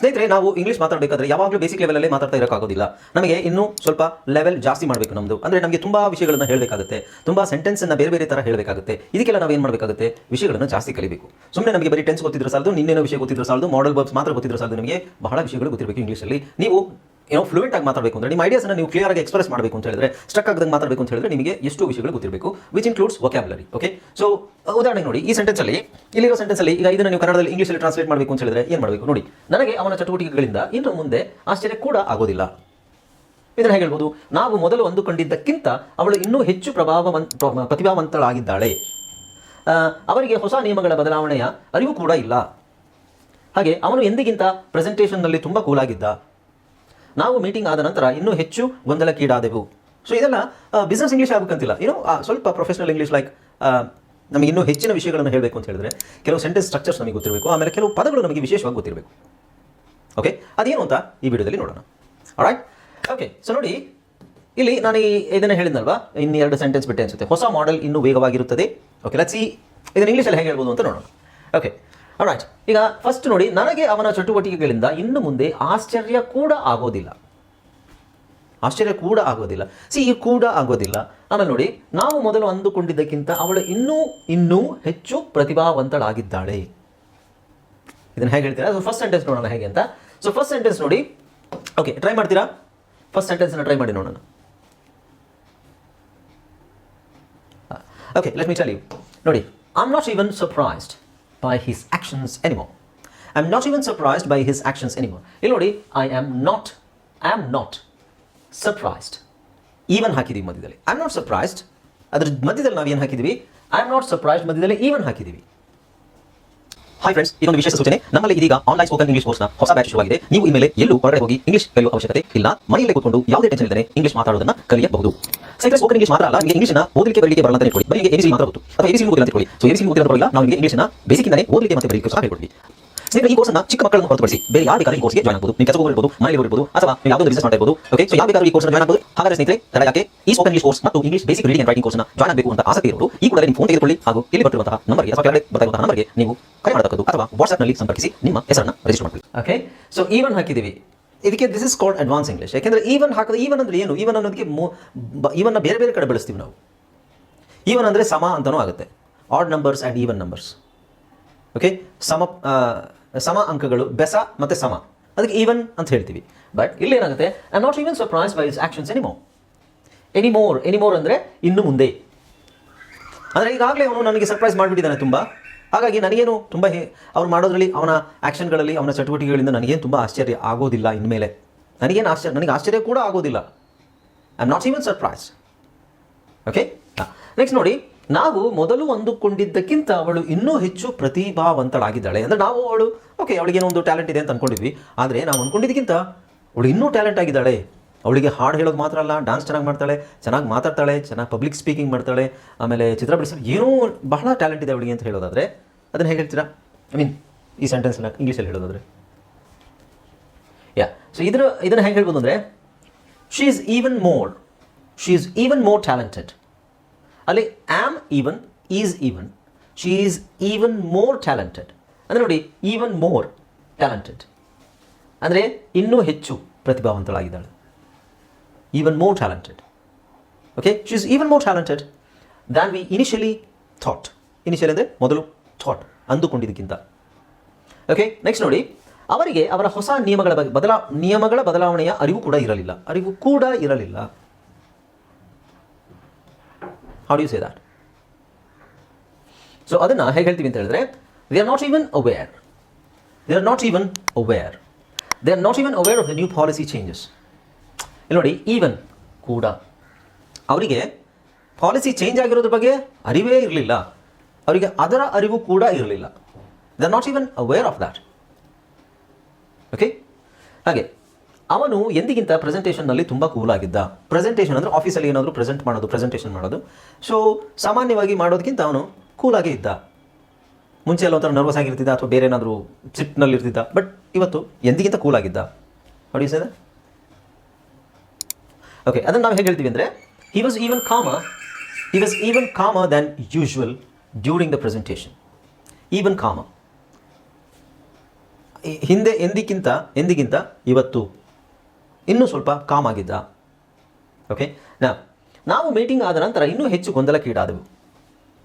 ಸ್ನೇಹಿತರೆ, ನಾವು ಇಂಗ್ಲೀಷ್ ಮಾತಾಡಬೇಕಾದ್ರೆ ಯಾವಾಗಲೂ ಬೇಸಿಕ್ ಲೆವೆಲಲ್ಲೇ ಮಾತಾಡ್ತಾ ಇರೋಕ್ಕಾಗೋದಿಲ್ಲ. ನಮಗೆ ಇನ್ನೂ ಸ್ವಲ್ಪ ಲೆವೆಲ್ ಜಾಸ್ತಿ ಮಾಡಬೇಕು ನಮ್ಮದು ಅಂದರೆ ನಮಗೆ ತುಂಬ ವಿಷಯಗಳನ್ನು ಹೇಳಬೇಕಾಗುತ್ತೆ. ತುಂಬ ಸೆಂಟೆನ್ಸನ್ನು ಬೇರೆ ಬೇರೆ ಥರ ಹೇಳಬೇಕಾಗುತ್ತೆ. ಇದಕ್ಕೆಲ್ಲ ನಾವು ಏನು ಮಾಡಬೇಕಾಗುತ್ತೆ? ವಿಷಯಗಳನ್ನು ಜಾಸ್ತಿ ಕಲಿಬೇಕು. ಸುಮ್ಮನೆ ನಮಗೆ ಬರೀ ಟೆನ್ಸ್ ಗೊತ್ತಿದ್ರೆ ಸಾಲದು, ನಿನ್ನೇನೋ ವಿಷಯ ಗೊತ್ತಿದ್ರೆ ಸಾಲದು ಮಾಡಲ್ ವರ್ಬ್ಸ್ ಮಾತ್ರ ಗೊತ್ತಿದ್ರೆ ಸಾಲದು, ನಿಮಗೆ ಬಹಳ ವಿಷಯಗಳು ಗೊತ್ತಿರಬೇಕು ಇಂಗ್ಲೀಷಲ್ಲಿ ನೀವು ಏನೋ ಫ್ಲೂಯೆಂಟ್ ಆಗಿ ಮಾತಾಡಬೇಕು ಅಂದರೆ ನಿಮ್ಮ ಐಡಿಯಾಸ್ನ ನೀವು ಕ್ಲಿಯರ್ ಆಗಿ ಎಕ್ಸ್ಪ್ರೆಸ್ ಮಾಡಬೇಕು ಅಂತ ಹೇಳಿದ್ರೆ ಸ್ಟಕ್ ಆಗದಂಗೆ ಮಾತಾಡಬೇಕು ಅಂತ ಹೇಳಿದ್ರೆ ನಿಮಗೆ ಎಷ್ಟು ವಿಷಯಗಳು ಗೊತ್ತಿರಬೇಕು which includes vocabulary okay so ಉದಾಹರಣೆ ನೋಡಿ, ಈ ಸೆಂಟೆನ್ಸ್ ಅಲ್ಲಿ, ಇಲ್ಲಿರೋ ಸೆಂಟೆನ್ಸ್ ಅಲ್ಲಿ ಈಗ ಇದನ್ನು ನೀವು ಕನ್ನಡದಲ್ಲಿ ಇಂಗ್ಲೀಷಲ್ಲಿ ಟ್ರಾನ್ಸ್ಲೇಟ್ ಮಾಡಬೇಕು ಅಂತ ಹೇಳಿದ್ರೆ ಏನು ಮಾಡಬೇಕು ನೋಡಿ, ನನಗೆ ಅವನ ಚಟುವಟಿಕೆಗಳಿಂದ ಇನ್ನು ಮುಂದೆ ಆಶ್ಚರ್ಯ ಕೂಡ ಆಗೋದಿಲ್ಲ. ಇದನ್ನು ಹೇಗೆ ಹೇಳ್ಬೋದು? ನಾವು ಮೊದಲು ಅಂದುಕೊಂಡಿದ್ದಕ್ಕಿಂತ ಅವಳು ಇನ್ನೂ ಹೆಚ್ಚು ಪ್ರಭಾವವಂತ ಪ್ರ- ಪ್ರತಿಭಾವಂತಳಾಗಿದ್ದಾಳೆ. ಅವರಿಗೆ ಹೊಸ ನಿಯಮಗಳ ಬದಲಾವಣೆಯ ಅರಿವು ಕೂಡ ಇಲ್ಲ. ಹಾಗೆ ಅವನು ಎಂದಿಗಿಂತ ಪ್ರೆಸೆಂಟೇಷನ್ನಲ್ಲಿ ತುಂಬ ಕೂಲಾಗಿದ್ದ ನಾವು ಮೀಟಿಂಗ್ ಆದ ನಂತರ ಇನ್ನೂ ಹೆಚ್ಚು ಗೊಂದಲಕ್ಕೀಡಾದೆವು. ಸೊ ಇದೆಲ್ಲ ಬಿಸ್ನೆಸ್ ಇಂಗ್ಲೀಷ್ ಆಗಬೇಕಂತಿಲ್ಲ. ಏನೋ ಸ್ವಲ್ಪ ಪ್ರೊಫೆಷನಲ್ ಇಂಗ್ಲೀಷ್ ಲೈಕ್ ನಮಗೆ ಇನ್ನೂ ಹೆಚ್ಚಿನ ವಿಷಯಗಳನ್ನು ಹೇಳಬೇಕು ಅಂತ ಹೇಳಿದ್ರೆ, ಕೆಲವು ಸೆಂಟೆನ್ಸ್ ಸ್ಟ್ರಕ್ಚರ್ಸ್ ನಮಗೆ ಗೊತ್ತಿರಬೇಕು, ಆಮೇಲೆ ಕೆಲವು ಪದಗಳು ನಮಗೆ ವಿಶೇಷವಾಗಿ ಗೊತ್ತಿರಬೇಕು. ಓಕೆ ಅದೇನು ಅಂತ ಈ ವಿಡಿಯೋದಲ್ಲಿ ನೋಡೋಣ. ರೈಟ್ ಓಕೆ ಸೊ ನೋಡಿ, ಇಲ್ಲಿ ನಾನು ಈ, ಇದನ್ನು ಹೇಳಿದ್ನಲ್ವಾ? ಇನ್ನೆರಡು ಸೆಂಟೆನ್ಸ್ ಬಿಟ್ಟೆ ಅನಿಸುತ್ತೆ. ಹೊಸ ಮಾಡೆಲ್ ಇನ್ನೂ ವೇಗವಾಗಿರುತ್ತದೆ. ಓಕೆ ಈ ಇದನ್ನು ಇಂಗ್ಲೀಷಲ್ಲಿ ಹೇಗೆ ಹೇಳ್ಬೋದು ಅಂತ ನೋಡೋಣ. ಓಕೆ ರೈಟ್ ಈಗ ಫಸ್ಟ್ ನೋಡಿ, ನನಗೆ ಅವನ ಚಟುವಟಿಕೆಗಳಿಂದ ಇನ್ನು ಮುಂದೆ ಆಶ್ಚರ್ಯ ಕೂಡ ಆಗೋದಿಲ್ಲ. ಆಶ್ಚರ್ಯ ಕೂಡ ಆಗೋದಿಲ್ಲ. ಸಿ ಈ ಕೂಡ ಆಗೋದಿಲ್ಲ. ಆಮೇಲೆ ನೋಡಿ, ನಾವು ಮೊದಲು ಅಂದುಕೊಂಡಿದ್ದಕ್ಕಿಂತ ಅವಳು ಇನ್ನೂ ಇನ್ನೂ ಹೆಚ್ಚು ಪ್ರತಿಭಾವಂತಳಾಗಿದ್ದಾಳೆ. ಇದನ್ನ ಹೇಗೆ ಹೇಳ್ತೀರಾ? ಸೊ ಫಸ್ಟ್ ಸೆಂಟೆನ್ಸ್ ನೋಡೋಣ ಹೇಗೆ ಅಂತ. ಸೊ ಫಸ್ಟ್ ಸೆಂಟೆನ್ಸ್ ನೋಡಿ. ಓಕೆ ಟ್ರೈ ಮಾಡ್ತೀರಾ? ಫಸ್ಟ್ ಸೆಂಟೆನ್ಸ್ನ ಟ್ರೈ ಮಾಡಿ ನೋಡೋಣ. Okay let me tell you ನೋಡಿ I am not even surprised his actions anymore I am not even surprised by his actions anymore ಇಲ್ಲಿ ನೋಡಿ I am not I am not surprised even ಹಾಕಿದೀವಿ ಮಧ್ಯದಲ್ಲಿ. I am not surprised ಅದ್ರ ಮಧ್ಯದಲ್ಲಿ ನಾವು ಏನು ಹಾಕಿದೀವಿ? ಐ ಆಮ್ ನಾಟ್ ಸರ್ಪ್ರೈಸ್ಡ್ ಮಧ್ಯದಲ್ಲಿ ಈವನ್ ಹಾಕಿದೀವಿ. ಹಾಯ್ ಫ್ರೆಂಡ್ಸ್ ಇದೊಂದು ವಿಶೇಷ ಸೂಚನೆ. ನಮ್ಮಲ್ಲಿ ಇದೀಗ ಆನ್ಲೈನ್ ಸ್ಪೋಕನ್ ಇಂಗ್ಲಿಷ್ ಕೋರ್ಸ್ನ ಹೊಸ ಬ್ಯಾಚ್ ಶುರುವಾಗಿದೆ. ನೀವು ಇನ್ಮೇಲೆ ಎಲ್ಲೂ ಹೊರಗಡೆ ಹೋಗಿ ಇಂಗ್ಲಿಷ್ ಕಲಿಯುವ ಅವಶ್ಯಕತೆ ಇಲ್ಲ. ಮನೆಯಲ್ಲೇ ಕೂತ್ಕೊಂಡು ಯಾವುದೇ ಟೆನ್ಷನ್ ಇಲ್ಲದೆ ಇಂಗ್ಲಿಷ್ ಮಾತಾಡೋದನ್ನ ಕಲಿಯಬಹುದು. ಸೈಕಲ್ ಸ್ಪೋಕನ್ ಇಂಗ್ಲಿಷ್ ಮಾತ್ರ ಅಲ್ಲ, ನಿಮಗೆ ಇಂಗ್ಲಿಷ್ನ ಓದಲಿಕ್ಕೆ ಬರಲಿಕ್ಕೆ ಬರಲ್ಲ ಅಂತ ಇಟ್ಕೊಳ್ಳಿ ಬರೀ ಎಬಿಸಿ ಮಾತ್ರ ಗೊತ್ತು. ಅಥವಾ ಎಬಿಸಿ ಗೊತ್ತಿಲ್ಲ ಅಂತ ಹೇಳಿ ಸೊ ಎಬಿಸಿ ಗೊತ್ತಿಲ್ಲ ಅಂತ ನಾವು ನಿಮಗೆ ಇಂಗ್ಲಿಷ್ನ ಬೇಸಿಕ್ಕಿಂದಲೇ ಓದಲಿಕ್ಕೆ ಮತ್ತೆ ಬರಲಿಕ್ಕೆ ಸಹ ಹೇಳ್ಕೊಡ್ತೀವಿ. ಸ್ನೇಹಿತರೆ, ಈ ಕೋರ್ಸ್ನ ಚಿಕ್ಕ ಮಕ್ಕಳನ್ನು ಹೊರತುಪಡಿಸಿ ಬೇರೆ ಯಾರು ಬೇಕಾದ್ರೂ ಈ ಕೋರ್ಸ್ಗೆ ಜಾಯ್ನ್ ಆಗಬಹುದು ನೀವು ಕೆಲಸ ಇರ್ಬೋದು ಮನೆಯಲ್ಲಿ ಇರ್ಬೋದು ಅಥವಾ ನೀವು ಯಾವುದೋ ಬಿಸಿನೆಸ್ ಮಾಡ್ತಾ ಇರ್ಬೋದು ಓಕೆ ಸೊ ಯಾವ ಬೇಕಾದ್ರೂ ಈ ಕೋರ್ಸ್ನ ಜಾಯ್ನ್ ಆಗಬಹುದು ಹಾಗಾದ್ರೆ ಸ್ನೇಹಿತರೆ, ತಡ ಯಾಕೆ? ಈ ಸ್ಪೋಕನ್ ಇಂಗ್ಲಿಷ್ ಕೋರ್ಸ್ ಮತ್ತು English basic reading and writing ಕೋರ್ಸ್ನ ಜಾಯ್ನ್ ಆಗಬೇಕು ಅಂತ ಆಸಕ್ತಿ ಇರೋರು, ಈ ಕೂಡಲೇ ನಿಮ್ಮ ಫೋನ್ ತೆಗೆದುಕೊಳ್ಳಿ ಹಾಗೂ ಇಲ್ಲಿ ಬರ್ತಿರುವಂತಹ ನಂಬರ್ಗೆ ಅಥವಾ ಕೆಳಗಡೆ ಬರ್ತಾ ಇರುವಂತಹ ನಂಬರ್ಗೆ ನೀವು ಕರೆ ಮಾಡತಕ್ಕದ್ದು ಅಥವಾ ವಾಟ್ಸ್ಆ್ಯಪ್ನಲ್ಲಿ ಸಂಪರ್ಕಿಸಿ ನಿಮ್ಮ ಹೆಸರನ್ನು ರಿಜಿಸ್ಟರ್ ಮಾಡ್ಕೊಳ್ಳಿ. ಓಕೆ ಸೊ ಈವನ್ ಹಾಕಿದ್ದೀವಿ. ಇದಕ್ಕೆ this is called advance English ಯಾಕೆಂದ್ರೆ ಈವನ್ ಹಾಕಿದ್ರೆ ಈವನ್ ಅಂದ್ರೆ ಏನು? ಈವನ್ ಅನ್ನೋದಕ್ಕೆ ಈವನ್ನ ಬೇರೆ ಬೇರೆ ಕಡೆ ಬಳಸ್ತೀವಿ ನಾವು. ಈವನ್ ಅಂದರೆ ಸಮ ಅಂತಲೂ ಆಗುತ್ತೆ. Odd numbers and even numbers okay ಸಮ ಸಮ ಅಂಕಗಳು, ಬೆಸ ಮತ್ತು ಸಮ. ಅದಕ್ಕೆ ಈವನ್ ಅಂತ ಹೇಳ್ತೀವಿ. ಬಟ್ ಇಲ್ಲಿ ಏನಾಗುತ್ತೆ? I not even surprise by his actions anymore anymore anymore ಅಂದರೆ ಇನ್ನು ಮುಂದೆ. ಅಂದರೆ ಈಗಾಗಲೇ ಅವನು ನನಗೆ ಸರ್ಪ್ರೈಸ್ ಮಾಡಿಬಿಟ್ಟಿದ್ದಾನೆ ತುಂಬ. ಹಾಗಾಗಿ ನನಗೇನು ತುಂಬ ಹೇ ಅವ್ರು ಮಾಡೋದ್ರಲ್ಲಿ ಅವನ ಆ್ಯಕ್ಷನ್ಗಳಲ್ಲಿ ಅವನ ಚಟುವಟಿಕೆಗಳಿಂದ ನನಗೇನು ತುಂಬ ಆಶ್ಚರ್ಯ ಆಗೋದಿಲ್ಲ ಇನ್ಮೇಲೆ. ನನಗೇನು ಆಶ್ಚರ್ಯ ನನಗೆ ಆಶ್ಚರ್ಯ ಕೂಡ ಆಗೋದಿಲ್ಲ. I am not even surprise okay next ನೋಡಿ, ನಾವು ಮೊದಲು ಅಂದುಕೊಂಡಿದ್ದಕ್ಕಿಂತ ಅವಳು ಇನ್ನೂ ಹೆಚ್ಚು ಪ್ರತಿಭಾವಂತಳಾಗಿದ್ದಾಳೆ. ಅಂದರೆ ನಾವು ಅವಳು ಓಕೆ ಅವಳಿಗೇನೋ ಒಂದು ಟ್ಯಾಲೆಂಟ್ ಇದೆ ಅಂತ ಅಂದ್ಕೊಂಡಿದ್ವಿ ಆದರೆ ನಾವು ಅಂದ್ಕೊಂಡಿದ್ದಕ್ಕಿಂತ ಅವಳು ಇನ್ನೂ ಟ್ಯಾಲೆಂಟ್ ಆಗಿದ್ದಾಳೆ. ಅವಳಿಗೆ ಹಾಡು ಹೇಳೋದು ಮಾತ್ರ ಅಲ್ಲ ಡಾನ್ಸ್ ಚೆನ್ನಾಗಿ ಮಾಡ್ತಾಳೆ, ಚೆನ್ನಾಗಿ ಮಾತಾಡ್ತಾಳೆ, ಚೆನ್ನಾಗಿ ಪಬ್ಲಿಕ್ ಸ್ಪೀಕಿಂಗ್ ಮಾಡ್ತಾಳೆ, ಆಮೇಲೆ ಚಿತ್ರ ಬಿಡಿಸೋದು ಏನೋ ಬಹಳ ಟ್ಯಾಲೆಂಟ್ ಇದೆ ಅವಳಿಗೆ ಅಂತ ಹೇಳೋದಾದರೆ, ಅದನ್ನು ಹೇಗೆ ಹೇಳ್ತೀರಾ? ಐ ಮೀನ್ ಈ ಸೆಂಟೆನ್ಸ್ನ ಇಂಗ್ಲೀಷಲ್ಲಿ ಹೇಳೋದಾದರೆ. ಯಾ ಸೊ ಇದರ ಇದನ್ನು ಹೆಂಗೆ ಹೇಳ್ಬೋದು ಅಂದರೆ she is even more she is even more talented ಅಲ್ಲಿ am even is even she is even more talented ಅಂದರೆ ನೋಡಿ ಈವನ್ ಮೋರ್ ಟ್ಯಾಲೆಂಟೆಡ್ ಅಂದರೆ ಇನ್ನೂ ಹೆಚ್ಚು ಪ್ರತಿಭಾವಂತಳಾಗಿದ್ದಾಳೆ. Even more talented okay she's even even talented than we initially thought initial ಅಂದರೆ ಮೊದಲು thought ಅಂದುಕೊಂಡಿದ್ದಕ್ಕಿಂತ. Okay next ನೋಡಿ. ಅವರಿಗೆ ಅವರ ಹೊಸ ನಿಯಮಗಳ ಬಗ್ಗೆ ಬದಲಾ, ನಿಯಮಗಳ ಬದಲಾವಣೆಯ ಅರಿವು ಕೂಡ ಇರಲಿಲ್ಲ. ಅರಿವು ಕೂಡ ಇರಲಿಲ್ಲ. ಯು ಸೇ ದ್ಯಾಟ್ ಸೊ ಅದನ್ನು ಹೇಗೆ ಹೇಳ್ತೀವಿ ಅಂತ ಹೇಳಿದ್ರೆ they are not even aware they are not even aware they are not even aware of the new policy changes ಇಲ್ಲಿ ನೋಡಿ ಈವನ್ ಕೂಡ. ಅವರಿಗೆ ಪಾಲಿಸಿ ಚೇಂಜ್ ಆಗಿರೋದ್ರ ಬಗ್ಗೆ ಅರಿವೇ ಇರಲಿಲ್ಲ. ಅವರಿಗೆ ಅದರ ಅರಿವು ಕೂಡ ಇರಲಿಲ್ಲ. The not even aware of that okay ಹಾಗೆ, ಅವನು ಎಂದಿಗಿಂತ ಪ್ರೆಸೆಂಟೇಷನ್ನಲ್ಲಿ ತುಂಬ ಕೂಲ್ ಆಗಿದ್ದ. ಪ್ರೆಸೆಂಟೇಷನ್ ಅಂದರೆ ಆಫೀಸಲ್ಲಿ ಏನಾದರೂ ಪ್ರೆಸೆಂಟ್ ಮಾಡೋದು ಪ್ರೆಸೆಂಟೇಷನ್ ಮಾಡೋದು. ಸೊ ಸಾಮಾನ್ಯವಾಗಿ ಮಾಡೋದಕ್ಕಿಂತ ಅವನು ಕೂಲಾಗೇ ಇದ್ದ. ಮುಂಚೆ ಎಲ್ಲ ಒಂಥರ ನರ್ವಸ್ ಆಗಿರ್ತಿದ್ದ ಅಥವಾ ಬೇರೆ ಏನಾದರೂ ಸಿಟ್ನಲ್ಲಿ ಇರ್ತಿದ್ದ ಬಟ್ ಇವತ್ತು ಎಂದಿಗಿಂತ ಕೂಲ್ ಆಗಿದ್ದ. ಹೊಡಿಸದ ಓಕೆ ಅದನ್ನು ನಾವು ಹೇಗೆ ಹೇಳ್ತೀವಿ ಅಂದರೆ he was even calmer he was even calmer than usual during the presentation even calmer ಹಿಂದೆ ಎಂದಿಗಿಂತ ಎಂದಿಗಿಂತ ಇವತ್ತು ಇನ್ನೂ ಸ್ವಲ್ಪ ಕಾಮ್ ಆಗಿದ್ದ. ಓಕೆ ನಾ ನಾವು ಮೀಟಿಂಗ್ ಆದ ನಂತರ ಇನ್ನೂ ಹೆಚ್ಚು ಗೊಂದಲಕ್ಕೀಡಾದವು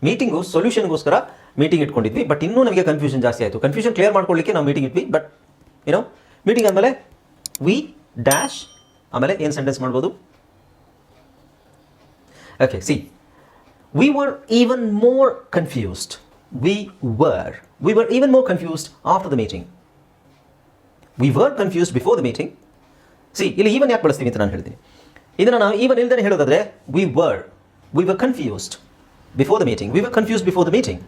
ಮೀಟಿಂಗು ಸೊಲ್ಯೂಷನ್ಗೋಸ್ಕರ ಮೀಟಿಂಗ್ ಇಟ್ಕೊಂಡಿದ್ವಿ ಬಟ್ ಇನ್ನೂ ನಮಗೆ ಕನ್ಫ್ಯೂಷನ್ ಜಾಸ್ತಿ ಆಯಿತು. ಕನ್ಫ್ಯೂಷನ್ ಕ್ಲಿಯರ್ ಮಾಡ್ಕೊಳ್ಳಿಕ್ಕೆ ನಾವು ಮೀಟಿಂಗ್ ಇಟ್ವಿ ಬಟ್ ಏನೋ ಮೀಟಿಂಗ್ ಆದಮೇಲೆ ವಿ ಡ್ಯಾಶ್ ಆಮೇಲೆ ಏನು ಸೆಂಟೆನ್ಸ್ ಮಾಡ್ಬೋದು? Okay see we were even more confused. We were. We were even more confused after the meeting. We were confused before the meeting. See ಇಲ್ಲಿ even ಯಾಕೆ ಬಳಸ್ತೀವಿ ಅಂತ ನಾನು ಹೇಳ್ತೀನಿ ಇದನ್ನು ನಾವು ಈವನ್ ಇಲ್ದೇ ಹೇಳೋದಾದ್ರೆ we were we were confused before the meeting we were confused before the meeting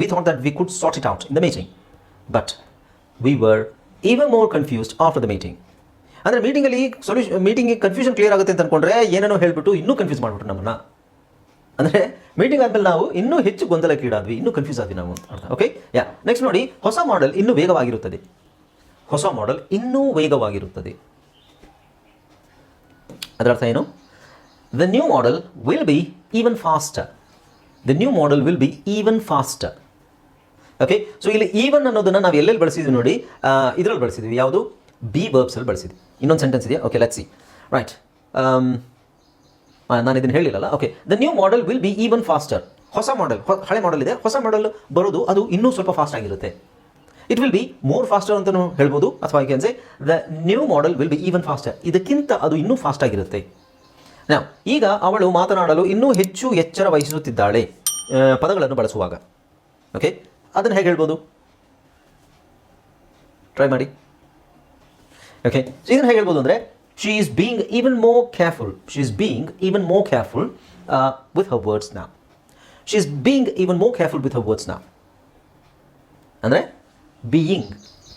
we thought that we could sort it out in the meeting but we were even more confused after the meeting ಅಂದರೆ ಮೀಟಿಂಗಲ್ಲಿ solution ಮೀಟಿಂಗಿಗೆ confusion clear ಆಗುತ್ತೆ ಅಂತ ಅನ್ಕೊಂಡ್ರೆ ಏನೇನೋ ಹೇಳ್ಬಿಟ್ಟು ಇನ್ನೂ confuse ಮಾಡಿಬಿಟ್ರು ನಮ್ಮನ್ನ. ಅಂದರೆ ಮೀಟಿಂಗ್ ಆದ್ಮೇಲೆ ನಾವು ಇನ್ನೂ ಹೆಚ್ಚು ಗೊಂದಲಕ್ಕೀಡಾದ್ವಿ, ಇನ್ನೂ ಕನ್ಫ್ಯೂಸ್ ಆದ್ವಿ ನಾವು ಓಕೆ ಯಾ ನೆಕ್ಸ್ಟ್ ನೋಡಿ, ಹೊಸ ಮಾಡೆಲ್ ಇನ್ನೂ ವೇಗವಾಗಿರುತ್ತದೆ. ಹೊಸ ಮಾಡೆಲ್ ಇನ್ನೂ ವೇಗವಾಗಿರುತ್ತದೆ. ಅದರ ಅರ್ಥ ಏನು? The new model will be even faster the new model will be even faster okay so ಇಲ್ಲಿ ಈವನ್ ಅನ್ನೋದನ್ನು ನಾವು ಎಲ್ಲೆಲ್ಲಿ ಬಳಸಿದ್ವಿ ನೋಡಿ ಇದರಲ್ಲಿ ಬಳಸಿದ್ವಿ. ಯಾವುದು? ಬಿ ವರ್ಬ್ಸಲ್ಲಿ ಬಳಸಿದೆ. ಇನ್ನೊಂದು ಸೆಂಟೆನ್ಸ್ ಇದೆಯಾ? ಓಕೆ ಲೆಟ್ ಸಿ ರೈಟ್ ನಾನು ಇದನ್ನು ಹೇಳಿಲ್ಲಲ್ಲ? Okay the new model will be even faster ಹೊಸ ಮಾಡೆಲ್ ಹಳೆ ಮಾಡೆಲ್ ಇದೆ. ಹೊಸ ಮಾಡೆಲ್ ಬರೋದು, ಅದು ಇನ್ನೂ ಸ್ವಲ್ಪ ಫಾಸ್ಟ್ ಆಗಿರುತ್ತೆ. It will be more faster ಅಂತಲೂ ಹೇಳ್ಬೋದು. ಅಥವಾ can say the new model will be even faster ಇದಕ್ಕಿಂತ ಅದು ಇನ್ನೂ ಫಾಸ್ಟ್ ಆಗಿರುತ್ತೆ. ನಾವು ಈಗ ಅವಳು ಮಾತನಾಡಲು ಇನ್ನೂ ಹೆಚ್ಚು ಎಚ್ಚರ ವಹಿಸುತ್ತಿದ್ದಾಳೆ. ಪದಗಳನ್ನು ಬಳಸುವಾಗ. ಓಕೆ ಅದನ್ನು ಹೇಗೆ ಹೇಳ್ಬೋದು? ಟ್ರೈ ಮಾಡಿ. ಓಕೆ ಸೊ ಇದನ್ನು ಹೇಗೆ ಹೇಳ್ಬೋದು ಅಂದರೆ she is being even more careful she is being even more careful with her words ನಾ she is being even more careful with her words ನಾ ಅಂದರೆ ಬೀಯಿಂಗ್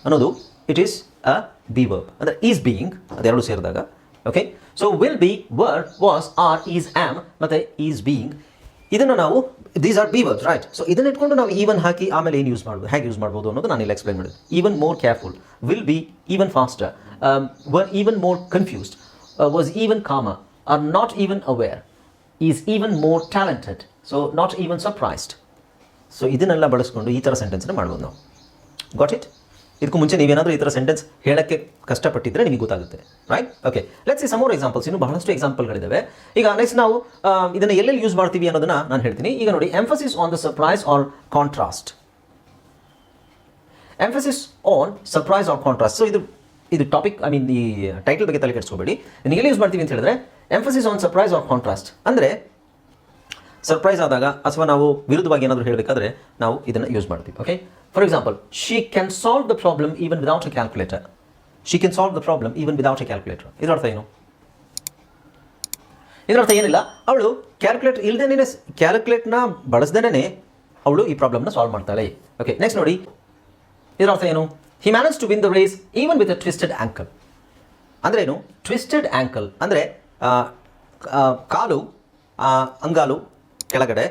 ಅನ್ನೋದು it is a be verb ಅಂದರೆ is being ಅದೆರಡು ಸೇರಿದಾಗ. Okay so will be word was are is am ಮತ್ತು is being ಇದನ್ನು ನಾವು these are be verbs right so ಇದನ್ನ ಇಟ್ಕೊಂಡು ನಾವು ಈವನ್ ಹಾಕಿ ಆಮೇಲೆ ಏನು ಯೂಸ್ ಮಾಡ್ಬೋದು ಹೇಗೆ ಯೂಸ್ ಮಾಡ್ಬೋದು ಅನ್ನೋದು ನಾನು ಇಲ್ಲಿ ಎಕ್ಸ್ಪ್ಲೈನ್ ಮಾಡಿದೆ. Even more careful will be even faster were even more confused was even calmer are not even aware is even more talented so not even surprised so ಇದನ್ನೆಲ್ಲ ಬಳಸ್ಕೊಂಡು ಈ ಥರ ಸೆಂಟೆನ್ಸ್ನ ಮಾಡ್ಬೋದು ನಾವು. ಗಾಟ್ ಇಟ್ ಇದಕ್ಕೂ ಮುಂಚೆ ನೀವೇನಾದರೂ ಈ ಥರ ಸೆಂಟೆನ್ಸ್ ಹೇಳಕ್ಕೆ ಕಷ್ಟಪಟ್ಟಿದ್ರೆ ನಿಮಗೆ ಗೊತ್ತಾಗುತ್ತೆ ರೈಟ್ ಓಕೆ ಲೆಟ್ಸ್ ಈ ಸಮೋರ್ ಎಕ್ಸಾಂಪಲ್ಸ್ ಇನ್ನು ಬಹಳಷ್ಟು ಎಕ್ಸಾಂಪಲ್ಗಳಿದ್ದಾವೆ ಈಗ ನೆಕ್ಸ್ಟ್ ನಾವು ಇದನ್ನು ಎಲ್ಲೆಲ್ಲಿ ಯೂಸ್ ಮಾಡ್ತೀವಿ ಅನ್ನೋದನ್ನ ನಾನು ಹೇಳ್ತೀನಿ. ಈಗ ನೋಡಿ emphasis on the surprise or contrast emphasis on surprise or contrast so ಇದು ಇದು ಟಾಪಿಕ್ ಐ ಮೀನ್ ಈ ಟೈಟಲ್ ಬಗ್ಗೆ ತಲೆ ಕೆಡಿಸ್ಕೋಬೇಡಿ. ನೀವು ಎಲ್ಲಿ ಯೂಸ್ ಮಾಡ್ತೀವಿ ಅಂತ ಹೇಳಿದ್ರೆ emphasis on surprise or contrast ಅಂದರೆ ಸರ್ಪ್ರೈಸ್ ಆದಾಗ ಅಥವಾ ನಾವು ವಿರುದ್ಧವಾಗಿ ಏನಾದರೂ ಹೇಳಬೇಕಾದ್ರೆ ನಾವು ಇದನ್ನು ಯೂಸ್ ಮಾಡ್ತೀವಿ okay for example she can solve the problem even without a calculator she can solve the problem even without a calculator ಇದರ ಅರ್ಥ ಏನು? ಇದರ ಅರ್ಥ ಏನಿಲ್ಲ? ಅವಳು ಕ್ಯಾಲ್ಕುಲೇಟ್ ಇಲ್ಲದೇನೆ ಕ್ಯಾಲ್ಕುಲೇಟ್ನ ಬಳಸ್ದೇನೆ ಅವಳು ಈ ಪ್ರಾಬ್ಲಮ್ನ ಸಾಲ್ವ್ ಮಾಡ್ತಾಳೆ. ಓಕೆ ನೆಕ್ಸ್ಟ್ ನೋಡಿ. ಇದರ ಅರ್ಥ ಏನು? He manage to win the race even with a twisted ankle ಅಂದ್ರೆ ಏನು? ಟ್ವಿಸ್ಟೆಡ್ ಆ್ಯಂಕಲ್ ಅಂದರೆ ಕಾಲು ಅಂಗಾಲು ಕೆಳಗಡೆ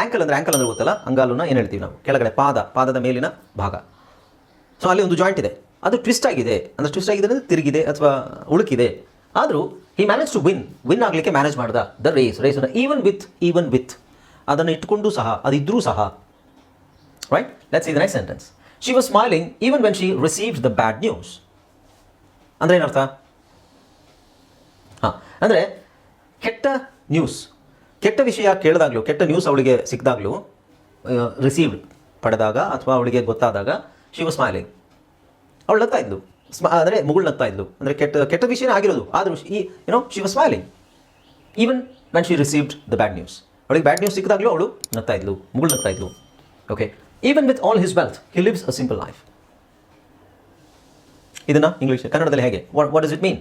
ಆ್ಯಂಕಲ್ ಅಂದರೆ ಆ್ಯಂಕಲ್ ಅಂದರೆ ಗೊತ್ತಲ್ಲ? ಅಂಗಾಲುನ ಏನು ಹೇಳ್ತೀವಿ ನಾವು? ಕೆಳಗಡೆ ಪಾದ, ಪಾದದ ಮೇಲಿನ ಭಾಗ. ಸೊ ಅಲ್ಲಿ ಒಂದು ಜಾಯಿಂಟ್ ಇದೆ. ಅದು ಟ್ವಿಸ್ಟ್ ಆಗಿದೆ. ಅಂದರೆ ಟ್ವಿಸ್ಟ್ ಆಗಿದೆ ಅಂದರೆ ತಿರುಗಿದೆ ಅಥವಾ ಉಳುಕಿದೆ. ಆದರೂ ಈ ಮ್ಯಾನೇಜ್ ಟು ವಿನ್ ವಿನ್ ಆಗಲಿಕ್ಕೆ ಮ್ಯಾನೇಜ್ ಮಾಡ್ದ ದ ರೇಸ್ ರೇಸನ್ನು ಈವನ್ ವಿತ್ ಈವನ್ ವಿತ್ ಅದನ್ನು ಇಟ್ಕೊಂಡು ಸಹ, ಅದಿದ್ರೂ ಸಹ. ರೈಟ್ ಲೆಟ್ಸ್ ಈ the sentence she was smiling even when she received the bad news ಅಂದರೆ ಏನರ್ಥ ಹಾಂ. ಅಂದರೆ ಕೆಟ್ಟ ನ್ಯೂಸ್ ಕೆಟ್ಟ ವಿಷಯ ಕೇಳಿದಾಗಲೂ, ಕೆಟ್ಟ ನ್ಯೂಸ್ ಅವಳಿಗೆ ಸಿಕ್ಕಿದಾಗಲೂ ರಿಸೀವ್ಡ್ ಪಡೆದಾಗ ಅಥವಾ ಅವಳಿಗೆ ಗೊತ್ತಾದಾಗ ಶಿವ ಸ್ಮೈಲಿಂಗ್ ಅವಳು ನಗ್ತಾ ಇದ್ಲು. ಸ್ಮ, ಅಂದರೆ ಮುಗುಳು ನಗ್ತಾ ಇದ್ಲು. ಅಂದರೆ ಕೆಟ್ಟ ಕೆಟ್ಟ ವಿಷಯನೇ ಆಗಿರೋದು. ಆದರೂ ಈ ಏನೋ she was smiling even when she received the bad news ಅವಳಿಗೆ ಬ್ಯಾಡ್ ನ್ಯೂಸ್ ಸಿಕ್ಕಿದಾಗಲೂ ಅವಳು ನಗ್ತಾ ಇದ್ಲು, ಮುಗುಳು ನಗ್ತಾ ಇದ್ಲು. Okay even with all his wealth he lives a simple life ಇದನ್ನ ಇಂಗ್ಲೀಷ್ ಕನ್ನಡದಲ್ಲಿ ಹೇಗೆ? What does it mean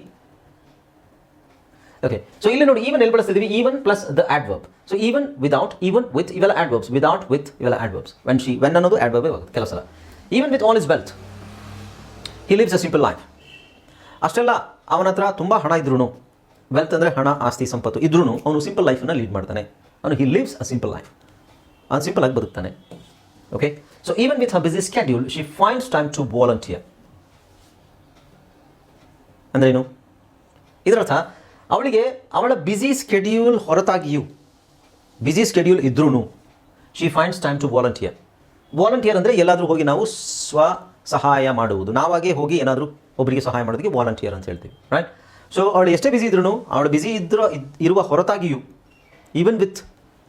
okay so ಇಲ್ಲಿ ನೋಡಿ ಈವನ್ ಎಲ್ಲಿ ಬಳಸ್ತಿದ್ವಿ? Even plus the adverb so even without even with ಇವೆಲ್ಲ ಆಡ್ವರ್ಬ್ಸ್ ವಿದೌಟ್ ವಿತ್ ಇವೆಲ್ಲ adverbs when she when ಅನ್ನೋದು adverb ಕೆಲವು ಸಲ. Even with all his wealth he lives a simple life ಅಷ್ಟೆಲ್ಲ ಅವನ ಹತ್ರ ತುಂಬ ಹಣ ಇದ್ರೂ ವೆಲ್ತ್ ಅಂದರೆ ಹಣ, ಆಸ್ತಿ, ಸಂಪತ್ತು ಇದ್ರೂ ಅವನು ಸಿಂಪಲ್ ಲೈಫನ್ನು ಲೀಡ್ ಮಾಡ್ತಾನೆ. ಅವನು he lives a simple life ಅವನು ಸಿಂಪಲ್ ಆಗಿ ಬದುಕ್ತಾನೆ. Okay so even with her busy schedule she finds time to volunteer ಅಂದ್ರೇನು? ಇದರರ್ಥ ಅವಳಿಗೆ ಅವಳ ಬ್ಯುಸಿ ಸ್ಕೆಡ್ಯೂಲ್ ಹೊರತಾಗಿಯೂ ಬ್ಯುಸಿ ಸ್ಕೆಡ್ಯೂಲ್ ಇದ್ರೂ she finds time to volunteer volunteer ಅಂದರೆ ಎಲ್ಲಾದರೂ ಹೋಗಿ ನಾವು ಸ್ವ ಸಹಾಯ ಮಾಡುವುದು. ನಾವಾಗೇ ಹೋಗಿ ಏನಾದರೂ ಒಬ್ಬರಿಗೆ ಸಹಾಯ ಮಾಡೋದಕ್ಕೆ ವಾಲಂಟಿಯರ್ ಅಂತ ಹೇಳ್ತೀವಿ ರೈಟ್ ಸೊ ಅವಳು ಎಷ್ಟೇ ಬ್ಯುಸಿ ಇದ್ರೂ ಅವಳು ಬ್ಯುಸಿ ಇದ್ರ ಇದ್- ಇರುವ ಹೊರತಾಗಿಯೂ even with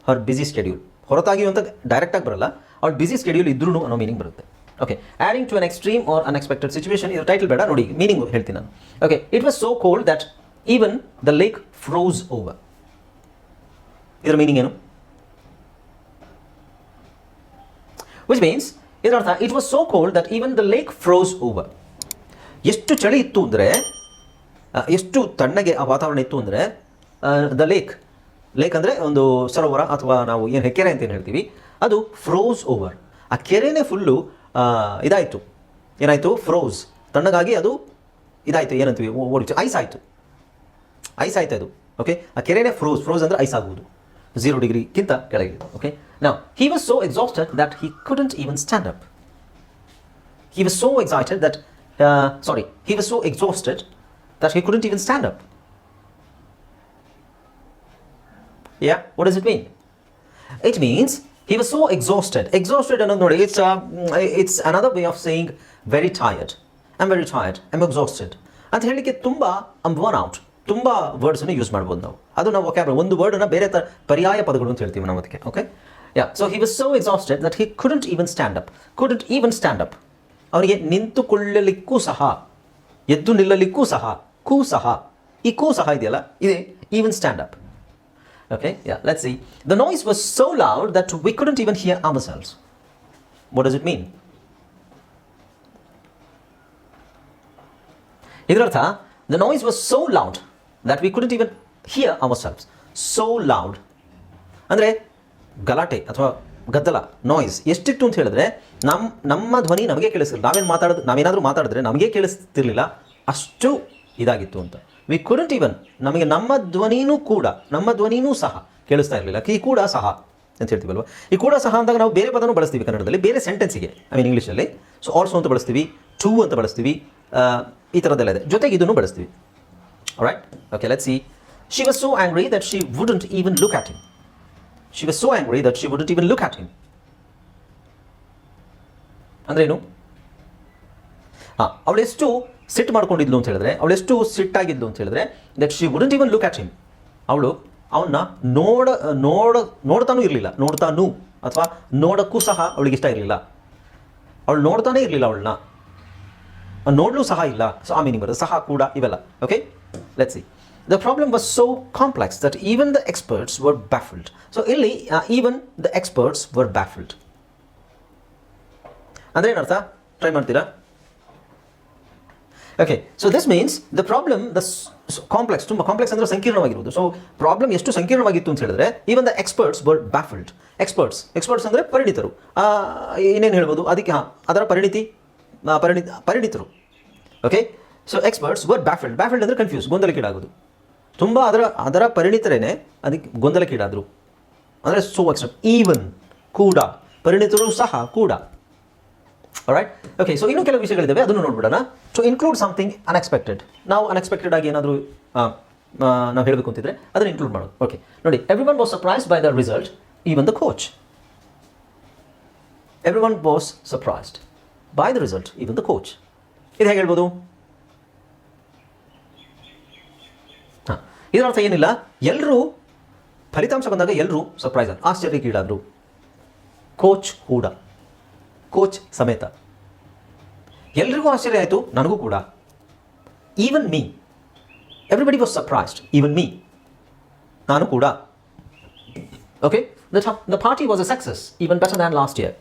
her busy schedule ಹೊರತಾಗಿಯೂ ಅಂತ ಡೈರೆಕ್ಟಾಗಿ ಬರಲ್ಲ, ಅವಳು ಬ್ಯುಸಿ ಸ್ಕೆಡ್ಯೂಲ್ ಇದ್ರೂ ಅನ್ನೋ ಮೀನಿಂಗ್ ಬರುತ್ತೆ. Okay adding to an extreme or unexpected situation ಇದು ಟೈಟಲ್ ಬೇಡ, ನೋಡಿ ಮೀನಿಂಗ್ ಹೇಳ್ತೀನಿ ನಾನು. Okay it was so cold that even the lake froze over ಇದರ ಮೀನಿಂಗ್ ಏನು ವಿಚ್ ಮೀನ್ಸ್ ಇದರ ಅರ್ಥ it was so cold that even the lake froze over ಎಷ್ಟು ಚಳಿ ಇತ್ತು ಅಂದರೆ ಎಷ್ಟು ತಣ್ಣಗೆ ಆ ವಾತಾವರಣ ಇತ್ತು ಅಂದರೆ ದ ಲೇಕ್ ಲೇಕ್ ಅಂದರೆ ಒಂದು ಸರೋವರ ಅಥವಾ ನಾವು ಏನು ಕೆರೆ ಅಂತ ಏನು ಹೇಳ್ತೀವಿ, ಅದು ಫ್ರೋಸ್ ಓವರ್ ಆ ಕೆರೆನೇ ಫುಲ್ಲು ಇದಾಯಿತು. ಏನಾಯಿತು? ಫ್ರೋಸ್ ತಣ್ಣಗಾಗಿ ಅದು ಇದಾಯಿತು. ಏನಂತೀವಿ? ಓಡಿತು. ಐಸ್ ಆಯಿತು. ಐಸ್ ಆಯ್ತು ಅದು ಓಕೆ ಆ ಕೆರೆನೇ ಫ್ರೋಸ್ ಫ್ರೋಸ್ ಅಂದರೆ ಐಸ್ ಆಗುವುದು ಝೀರೋ ಡಿಗ್ರಿಗಿಂತ ಕೆಳಗೆ ಓಕೆ ನಾವು he was so exhausted that he couldn't even stand up was so excited that uh, sorry he was so exhausted that he couldn't even stand up yeah what does it mean it means he was so exhausted exhausted and it's uh, it's another way of saying very tired i'm very tired i'm exhausted ಅಂತ ಹೇಳಲಿಕ್ಕೆ ತುಂಬ i'm worn out ತುಂಬ ವರ್ಡ್ಸನ್ನು use ಮಾಡ್ಬೋದು ನಾವು. ಅದು ನಾವು okay ಒಂದು ವರ್ಡನ್ನು ಬೇರೆ ತರ ಪರ್ಯಾಯ ಪದಗಳು ಅಂತ ಹೇಳ್ತೀವಿ ನಾವು ಅದಕ್ಕೆ okay yeah so he was so exhausted that he couldn't even stand up couldn't even stand up ಅವರಿಗೆ ನಿಂತುಕೊಳ್ಳಲಿಕ್ಕೂ ಸಹ, ಎದ್ದು ನಿಲ್ಲಲಿಕ್ಕೂ ಸಹ, ಕೂ ಸಹ, ಈ ಕೂ ಸಹ ಇದೆಯಲ್ಲ, ಇದೆ even stand up okay yeah let's see the noise was so loud that we couldn't even hear ourselves what does it mean ಇದರರ್ಥ the noise was so loud we couldn't even hear ourselves so loud ಅಂದರೆ ಗಲಾಟೆ ಅಥವಾ ಗದ್ದಲ noise ಎಷ್ಟಿತ್ತು ಅಂತ ಹೇಳಿದ್ರೆ ನಮ್ಮ ನಮ್ಮ ಧ್ವನಿ ನಮಗೆ ಕೇಳಿಸ್ತಿಲ್ಲ ನಾವೇನು ಮಾತಾಡೋದು, ನಾವೇನಾದರೂ ಮಾತಾಡಿದ್ರೆ ನಮಗೆ ಕೇಳಿಸ್ತಿರ್ಲಿಲ್ಲ. ಅಷ್ಟು ಇದಾಗಿತ್ತು ಅಂತ. ವಿ ಕುಡಂಟ್ ಇವನ್ ನಮಗೆ ನಮ್ಮ ಧ್ವನಿನೂ ಕೂಡ, ನಮ್ಮ ಧ್ವನಿನೂ ಸಹ ಕೇಳಿಸ್ತಾ ಇರಲಿಲ್ಲ. ಈ ಕೂಡ ಸಹ ಅಂತ ಹೇಳ್ತೀವಲ್ವ? ಈ ಕೂಡ ಸಹ ಅಂದಾಗ ನಾವು ಬೇರೆ ಪದನೂ ಬಳಸ್ತೀವಿ ಕನ್ನಡದಲ್ಲಿ, ಬೇರೆ ಸೆಂಟೆನ್ಸಿಗೆ ಐ ಮೀನ್ ಇಂಗ್ಲೀಷಲ್ಲಿ ಸೊ ಆಲ್ಸೋ ಅಂತ ಬಳಸ್ತೀವಿ ಟೂ ಅಂತ ಬಳಸ್ತೀವಿ ಈ ಥರದ್ದೆಲ್ಲ ಇದೆ. ಜೊತೆಗೆ ಇದನ್ನು ಬಳಸ್ತೀವಿ. Right okay let's see. She was so angry that she wouldn't even look at him. She was so angry that she wouldn't even look at him. ಅಂದ್ರೇನು ಹಾಂ, ಅವಳೆಷ್ಟು ಸಿಟ್ ಮಾಡ್ಕೊಂಡಿದ್ಲು ಅಂತ ಹೇಳಿದ್ರೆ, ಅವಳೆಷ್ಟು ಸಿಟ್ಟಾಗಿದ್ಲು ಅಂತ ಹೇಳಿದ್ರೆ that she wouldn't even look at him ಅವಳು ಅವನ್ನ ನೋಡ ನೋಡ, ನೋಡ್ತಾನೂ ಇರಲಿಲ್ಲ. ನೋಡ್ತಾನೂ ಅಥವಾ ನೋಡಕ್ಕೂ ಸಹ ಅವಳಿಗೆ ಇಷ್ಟ ಇರಲಿಲ್ಲ. ಅವಳು ನೋಡ್ತಾನೇ ಇರಲಿಲ್ಲ ಅವಳನ್ನ. ನೋಡಲು ಸಹ ಇಲ್ಲ. ಸೊ ಆ ಸಹ ಕೂಡ ಇವೆಲ್ಲ. Okay let The the problem was so complex that even the experts were baffled. So ಇಲ್ಲಿ even the experts were baffled. ಅಂದ್ರೆ ಏನರ್ಥ ಟ್ರೈ ಮಾಡ್ತೀರಾ? Okay so this means the problem the complex ತುಂಬ ಕಾಂಪ್ಲೆಕ್ಸ್ ಅಂದ್ರೆ ಸಂಕೀರ್ಣವಾಗಿರುವುದು. ಸೊ ಪ್ರಾಬ್ಲಮ್ ಎಷ್ಟು ಸಂಕೀರ್ಣವಾಗಿತ್ತು ಅಂತ ಹೇಳಿದ್ರೆ even the experts were baffled experts experts ಅಂದ್ರೆ ಪರಿಣಿತರು. ಏನೇನು ಹೇಳ್ಬೋದು? ಅದಕ್ಕೆ ಅದರ ಪರಿಣಿತಿ ಪರಿಣಿತ ಪರಿಣಿತರು. Okay so experts were baffled baffled ಅಂದರೆ ಕನ್ಫ್ಯೂಸ್ ಗೊಂದಲಕ್ಕೀಡಾಗೋದು. ತುಂಬ ಅದರ ಅದರ ಪರಿಣಿತರೇನೆ ಅದಕ್ಕೆ ಗೊಂದಲಕ್ಕೀಡಾದರು. ಅಂದರೆ ಸೋ ಎಕ್ಸ್ಟ್ರಾ ಈವನ್ ಕೂಡ. ಪರಿಣಿತರು ಸಹ ಕೂಡ. ರೈಟ್ ಓಕೆ ಸೊ ಇನ್ನೂ ಕೆಲವು ವಿಷಯಗಳಿದ್ದಾವೆ. ಅದನ್ನು ನೋಡ್ಬಿಡೋಣ. ಸೊ ಇನ್ಕ್ಲೂಡ್ ಸಮಥಿಂಗ್ ಅನ್ಎಕ್ಸ್ಪೆಕ್ಟೆಡ್ ನಾವು ಅನ್ಎಕ್ಸ್ಪೆಕ್ಟೆಡ್ ಆಗಿ ಏನಾದರೂ ನಾವು ಹೇಳಬೇಕು ಅಂತಿದ್ರೆ ಅದನ್ನು ಇನ್ಕ್ಲೂಡ್ ಮಾಡೋದು. ಓಕೆ ನೋಡಿ everyone was surprise by the result even the coach everyone was surprised by the result even the coach ಇದು ಹೇಗೆ ಹೇಳ್ಬೋದು? ಇದರ ಅರ್ಥ ಏನಿಲ್ಲ? ಎಲ್ಲರೂ ಫಲಿತಾಂಶ ಬಂದಾಗ ಎಲ್ಲರೂ ಸರ್ಪ್ರೈಸ್ ಆಶ್ಚರ್ಯಕ್ಕೀಡಾದರು. ಕೋಚ್ ಕೂಡ. ಕೋಚ್ ಸಮೇತ. ಎಲ್ರಿಗೂ ಆಶ್ಚರ್ಯ ಆಯಿತು, ನನಗೂ ಕೂಡ. Even me everybody was surprised even me ನಾನು ಕೂಡ. Okay the party was a success even better than last year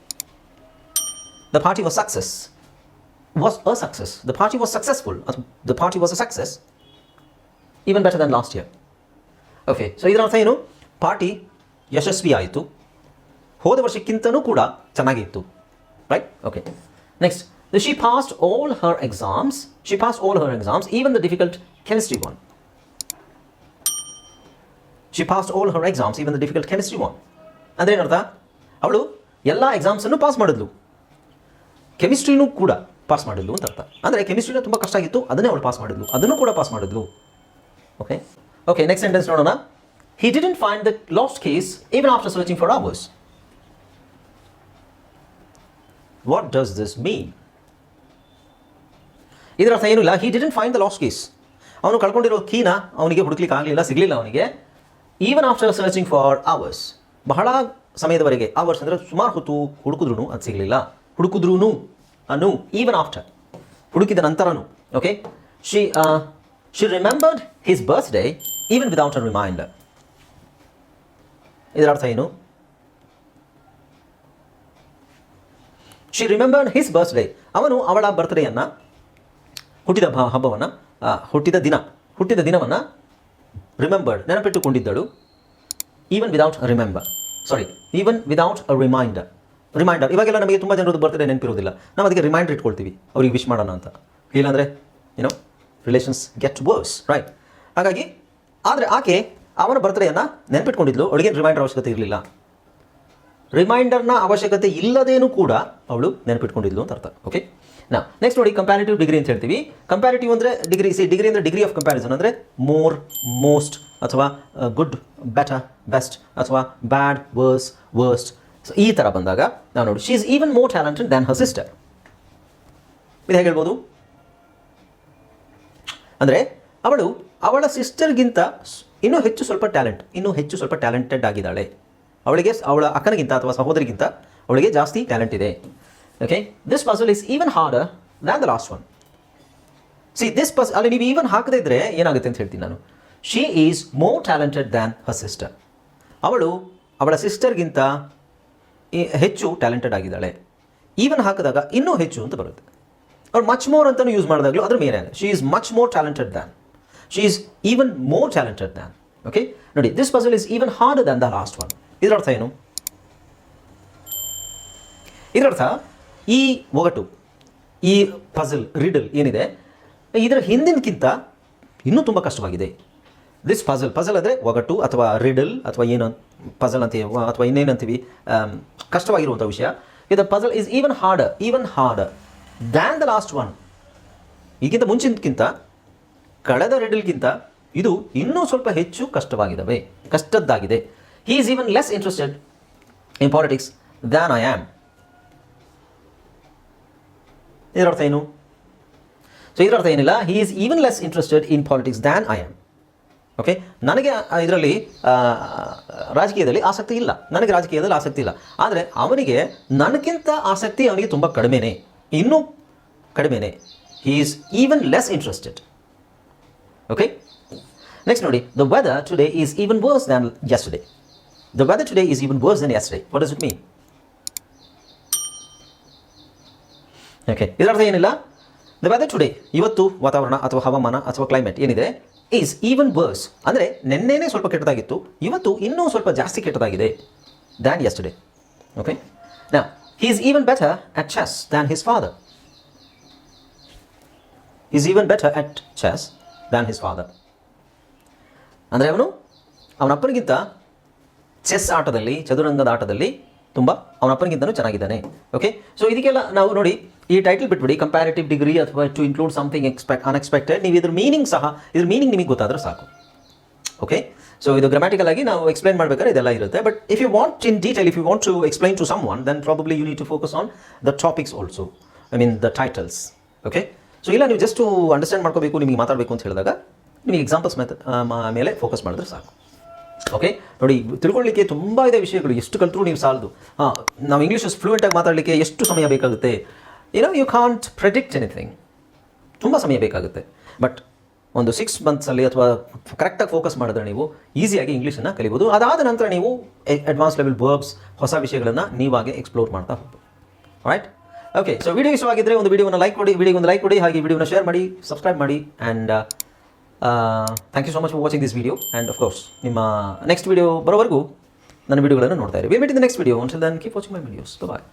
the party was success was a success the party was successful the party was a success even better than last year okay so ಇದರ ಅರ್ಥ ಏನು? Party ಯಶಸ್ವಿ ಆಯಿತು. ಹೋದ ವರ್ಷಕ್ಕಿಂತನೂ ಕೂಡ ಚೆನ್ನಾಗಿತ್ತು. Right okay next she passed all her exams she passed all her exams even the difficult chemistry one she passed all her exams even the difficult chemistry one ಅಂದ್ರೆ ಏನರ್ಥ? ಅವಳು ಎಲ್ಲ ಎಕ್ಸಾಮ್ಸನ್ನು ಪಾಸ್ ಮಾಡಿದ್ಲು. ಕೆಮಿಸ್ಟ್ರಿನೂ ಕೂಡ ಪಾಸ್ ಮಾಡಿದ್ಲು ಅಂತ ಅರ್ಥ. ಅಂದರೆ ಕೆಮಿಸ್ಟ್ರಿನ ತುಂಬ ಕಷ್ಟ ಆಗಿತ್ತು, ಅದನ್ನೇ ಅವಳು ಪಾಸ್ ಮಾಡಿದ್ಲು. ಅದನ್ನು ಕೂಡ ಪಾಸ್ ಮಾಡಿದ್ಲು. ಓಕೆ ಓಕೆ ನೆಕ್ಸ್ಟ್ ಸೆಂಟೆನ್ಸ್ ನೋಡೋಣ. He didn't find the lost keys even after searching for hours what does this mean ಇದರ ಅರ್ಥ ಏನಿಲ್ಲ he didn't find the lost keys ಅವನು ಕಳ್ಕೊಂಡಿರೋ ಕೀನ ಅವನಿಗೆ ಹುಡುಕ್ಲಿಕ್ಕೆ ಆಗಲಿಲ್ಲ, ಸಿಗಲಿಲ್ಲ ಅವನಿಗೆ. Even after searching for hours ಬಹಳ ಸಮಯದವರೆಗೆ ಅವರ್ಸ್ ಅಂದರೆ ಸುಮಾರು ಹೊತ್ತು ಹುಡುಕಿದ್ರು ಅದು ಸಿಗಲಿಲ್ಲ. ಹುಡುಕಿದ್ರೂ ಅನು ಈವನ್ ಆಫ್ಟರ್ ಹುಡುಕಿದ ನಂತರನು okay she she remembered his birthday even without a reminder. ಇದರ ಅರ್ಥ ಏನು ಶಿ ರಿಮೆಂಬರ್ಡ್ ಹಿಸ್ ಬರ್ತ್ಡೇ ಅವನು ಅವಳ ಬರ್ತ್ಡೇಯನ್ನು ಹುಟ್ಟಿದ ಹಬ್ಬವನ್ನು ಹುಟ್ಟಿದ ದಿನ ಹುಟ್ಟಿದ ದಿನವನ್ನು remembered ನೆನಪಿಟ್ಟುಕೊಂಡಿದ್ದಳು even without remember sorry even without a reminder reminder ಇವಾಗೆಲ್ಲ ನಮಗೆ ತುಂಬ ಜನರದ್ದು ಬರ್ತ್ಡೇ ನೆನಪಿರೋದಿಲ್ಲ ನಾವು ಅದಕ್ಕೆ ರಿಮೈಂಡರ್ ಇಟ್ಕೊಳ್ತೀವಿ ಅವ್ರಿಗೆ ವಿಶ್ ಮಾಡೋಣ ಅಂತ. ಇಲ್ಲಾಂದರೆ ಏನೋ ರಿಲೇಷನ್ಸ್ ಗೆಟ್ ವರ್ಸ್ ರೈಟ್ ಹಾಗಾಗಿ, ಆದರೆ ಆಕೆ ಅವನ ಬರ್ತ್ಡೇಯನ್ನು ನೆನಪಿಟ್ಕೊಂಡಿದ್ಲು. ಅವಳಿಗೆ ರಿಮೈಂಡರ್ ಅವಶ್ಯಕತೆ ಇರಲಿಲ್ಲ. ರಿಮೈಂಡರ್ನ ಅವಶ್ಯಕತೆ ಇಲ್ಲದೇನು ಕೂಡ ಅವಳು ನೆನಪಿಟ್ಕೊಂಡಿದ್ಲು ಅಂತ ಅರ್ಥ ಓಕೆ ನಾ ನೆಕ್ಸ್ಟ್ ನೋಡಿ ಕಂಪ್ಯಾರಿಟಿವ್ ಡಿಗ್ರಿ ಅಂತ ಹೇಳ್ತೀವಿ. ಕಂಪ್ಯಾರಿಟಿವ್ ಅಂದರೆ ಡಿಗ್ರಿ ಸಿ ಡಿಗ್ರಿ ಅಂದರೆ ಡಿಗ್ರಿ ಆಫ್ ಕಂಪ್ಯಾರಿಸನ್ ಅಂದರೆ ಮೋರ್ ಮೋಸ್ಟ್ ಅಥವಾ ಗುಡ್ ಬೆಟರ್ ಬೆಸ್ಟ್ ಅಥವಾ ಬ್ಯಾಡ್ ವರ್ಸ್ ವರ್ಸ್ಟ್ ಸೊ ಈ ಥರ ಬಂದಾಗ, ನಾವು ನೋಡಿ she is even more talented than her sister ಇದು ಹೇಗೆ ಹೇಳ್ಬೋದು? ಅಂದರೆ ಅವಳು ಅವಳ ಸಿಸ್ಟರ್ಗಿಂತ ಇನ್ನೂ ಹೆಚ್ಚು ಸ್ವಲ್ಪ ಟ್ಯಾಲೆಂಟ್ ಇನ್ನೂ ಹೆಚ್ಚು ಸ್ವಲ್ಪ ಟ್ಯಾಲೆಂಟೆಡ್ ಆಗಿದ್ದಾಳೆ. ಅವಳಿಗೆ ಅವಳ ಅಕ್ಕನಿಗಿಂತ ಅಥವಾ ಸಹೋದರಿಗಿಂತ ಅವಳಿಗೆ ಜಾಸ್ತಿ ಟ್ಯಾಲೆಂಟ್ ಇದೆ. Okay this puzzle is even harder than the last one see this ಪಸ್ ಅಲ್ಲಿ ನೀವು ಈವನ್ ಹಾಕದೇ ಇದ್ರೆ ಏನಾಗುತ್ತೆ ಅಂತ ಹೇಳ್ತೀನಿ ನಾನು. She is more talented than her sister ಅವಳು ಅವಳ ಸಿಸ್ಟರ್ಗಿಂತ ಹೆಚ್ಚು ಟ್ಯಾಲೆಂಟೆಡ್ ಆಗಿದ್ದಾಳೆ. ಈವನ್ ಹಾಕಿದಾಗ ಇನ್ನೂ ಹೆಚ್ಚು ಅಂತ ಬರುತ್ತೆ. ಅವ್ರು ಮಚ್ ಮೋರ್ ಅಂತಲೂ ಯೂಸ್ ಮಾಡಿದಾಗಲೂ ಅದ್ರ ಮೇಲೆ she is much more talented than she is even more talented than okay ನೋಡಿ this puzzle is even hard than the last one ಇದರ ಅರ್ಥ ಏನು? ಇದರರ್ಥ ಈ ಒಗಟು, ಈ ಪಜಲ್ ರಿಡಲ್ ಏನಿದೆ, ಇದರ ಹಿಂದಿನಕ್ಕಿಂತ ಇನ್ನೂ ತುಂಬ ಕಷ್ಟವಾಗಿದೆ. ದಿಸ್ ಪಜಲ್ ಪಜಲ್ ಅಂದರೆ ಒಗಟು ಅಥವಾ ರಿಡಲ್ ಅಥವಾ ಏನು ಪಜಲ್ ಅಂತೀವಿ, ಅಥವಾ ಇನ್ನೇನಂತೀವಿ ಅಂತೀವಿ ಕಷ್ಟವಾಗಿರುವಂಥ ವಿಷಯ. ಇದು puzzle is even hard even harder than the last one ಈಗಿಂತ ಮುಂಚಿನಕ್ಕಿಂತ ಕಳೆದ ರಿಡಲ್ಗಿಂತ ಇದು ಇನ್ನೂ ಸ್ವಲ್ಪ ಹೆಚ್ಚು ಕಷ್ಟವಾಗಿದ್ದಾವೆ ಕಷ್ಟದ್ದಾಗಿದೆ. He is even less interested in politics than I am ಇದರ ಅರ್ಥ ಏನು? ಸೊ ಇದರ ಅರ್ಥ ಏನಿಲ್ಲ? He is even less interested in politics than I am okay ನನಗೆ ಇದರಲ್ಲಿ ರಾಜಕೀಯದಲ್ಲಿ ಆಸಕ್ತಿ ಇಲ್ಲ. ನನಗೆ ರಾಜಕೀಯದಲ್ಲಿ ಆಸಕ್ತಿ ಇಲ್ಲ. ಆದರೆ ಅವನಿಗೆ ನನಗಿಂತ ಆಸಕ್ತಿ ಅವನಿಗೆ ತುಂಬ ಕಡಿಮೆನೇ. ಇನ್ನೂ ಕಡಿಮೆನೇ. He is even less interested okay next ನೋಡಿ the weather today is even worse than yesterday the weather today is even worse than yesterday what does it mean okay ಇದರರ್ಥ ಏನಿಲ್ಲ? ದ ವೆದರ್ ಟುಡೇ ಇವತ್ತು ವಾತಾವರಣ ಅಥವಾ ಹವಾಮಾನ ಅಥವಾ climate ಏನಿದೆ is even verse ಅಂದರೆ ನಿನ್ನೆನೇ ಸ್ವಲ್ಪ ಕೆಟ್ಟದಾಗಿತ್ತು, ಇವತ್ತು ಇನ್ನೂ ಸ್ವಲ್ಪ ಜಾಸ್ತಿ ಕೆಟ್ಟದಾಗಿದೆ ದ್ಯಾನ್ ಯಸ್ಟರ್ಡೇ ಓಕೆ ನಾ he is even better at chess his father. Father is even better at chess than his father ಅಂದರೆ ಅವನು, ಅವನ ಅಪ್ಪನಿಗಿಂತ ಚೆಸ್ ಆಟದಲ್ಲಿ, ಚದುರಂಗದ ಆಟದಲ್ಲಿ ತುಂಬ ಅವನ ಅಪ್ಪನಿಗಿಂತನೂ ಚೆನ್ನಾಗಿದ್ದಾನೆ. ಓಕೆ ಸೊ ಇದಕ್ಕೆಲ್ಲ ನಾವು ನೋಡಿ, ಈ ಟೈಟಲ್ ಬಿಟ್ಬಿಡಿ ಕಂಪ್ಯಾರಿಟಿವ್ ಡಿಗ್ರಿ ಅಥವಾ to include something expect unexpected ನೀವು ಇದ್ರ ಮೀನಿಂಗ್ ಸಹ, ಇದ್ರ ಮೀನಿಂಗ್ ನಿಮಗೆ ಗೊತ್ತಾದರೆ ಸಾಕು. ಓಕೆ ಸೊ ಇದು ಗ್ರಾಮ್ಯಾಟಿಕಲ್ ಆಗಿ ನಾವು ಎಕ್ಸ್ಪ್ಲೈನ್ ಮಾಡಬೇಕಾದ್ರೆ ಇದೆಲ್ಲ ಇರುತ್ತೆ. But if you want in detail if you want to explain to someone then probably you need to focus on the topics also I mean the titles okay so ಇಲ್ಲ, ನೀವು just understand ಮಾಡ್ಕೋಬೇಕು, ನಿಮಗೆ ಮಾತಾಡಬೇಕು ಅಂತ ಹೇಳಿದಾಗ, ನಿಮಗೆ examples method ಮೇಲೆ focus ಮಾಡಿದ್ರೆ ಸಾಕು. ಓಕೆ ನೋಡಿ ತಿಳ್ಕೊಳ್ಳಿಕ್ಕೆ ತುಂಬ ಇದೆ ವಿಷಯಗಳು. ಎಷ್ಟು ಕಲ್ತ್ರೂ ನೀವು ಸಾಲದು. ಹಾಂ, ನಾವು ಇಂಗ್ಲೀಷ್ ಫ್ಲೂಯೆಂಟಾಗಿ ಮಾತಾಡಲಿಕ್ಕೆ ಎಷ್ಟು ಸಮಯ ಬೇಕಾಗುತ್ತೆ? ಏನೋ ಯು ಕಾಂಟ್ ಪ್ರೆಡಿಕ್ಟ್ ಎನಿಥಿಂಗ್ ತುಂಬ ಸಮಯ ಬೇಕಾಗುತ್ತೆ. ಬಟ್ ಒಂದು ಸಿಕ್ಸ್ ಮಂತ್ಸಲ್ಲಿ ಅಥವಾ ಕರೆಕ್ಟಾಗಿ ಫೋಕಸ್ ಮಾಡಿದ್ರೆ ನೀವು ಈಸಿಯಾಗಿ ಇಂಗ್ಲೀಷನ್ನು ಕಲಿಬೋದು. ಅದಾದ ನಂತರ ನೀವು ಅಡ್ವಾನ್ಸ್ ಲೆವೆಲ್ ವರ್ಬ್ಸ್ ಹೊಸ ವಿಷಯಗಳನ್ನು ನೀವಾಗೆ ಎಕ್ಸ್ಪ್ಲೋರ್ ಮಾಡ್ತಾ ಹೋಗ್ಬೋದು. ರೈಟ್ ಓಕೆ ಸೊ ವಿಡಿಯೋ ಇಷ್ಟವಾಗಿದ್ದರೆ ಒಂದು ವಿಡಿಯೋನ ಲೈಕ್ ಕೊಡಿ ವಿಡಿಯೋಗೆ ಒಂದು ಲೈಕ್ ಕೊಡಿ, ಹಾಗೆ ವಿಡಿಯೋನ ಶೇರ್ ಮಾಡಿ ಸಬ್ಸ್ಕ್ರೈಬ್ ಮಾಡಿ and thank you so much for watching this video and course ನಿಮ್ಮ ನೆಕ್ಸ್ಟ್ ವಿಡಿಯೋ ಬರೋವರೆಗೂ ನನ್ನ ವಿಡಿಯೋಗಳನ್ನು ನೋಡ್ತಾ ಇರಿ. We meet in the next video once then keep watching my videos bye